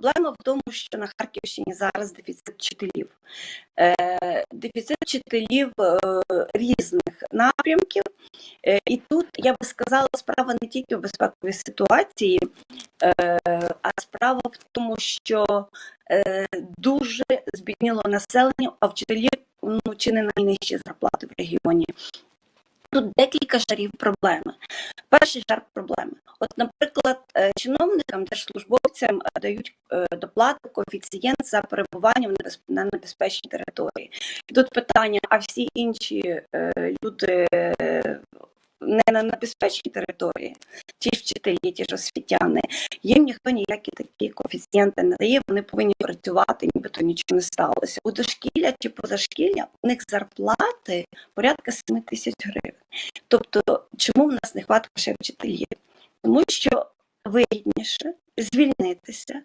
Проблема в тому, що на Харківщині зараз дефіцит вчителів. Е, Дефіцит вчителів е, різних напрямків. Е, І тут я би сказала, справа не тільки в безпековій ситуації, а справа в тому, що дуже збідніло населення, а вчителів ну, чи не найнижчі зарплати в регіоні. Тут декілька шарів проблеми. Перший шар проблеми. От, наприклад, чиновникам, держслужбовцям е, дають е, доплату, коефіцієнт за перебування на небезпечній території. І тут питання: а всі інші е, люди е, не на небезпечній території, ті вчителі, ті ж освітяни, їм ніхто ніякі такі коефіцієнти не дає, вони повинні працювати, нібито нічого не сталося. У дошкілля чи позашкілля у них зарплати порядка 7 тисяч гривень. Тобто, чому в нас не хватає ще вчителів? Тому що вигідніше звільнитися,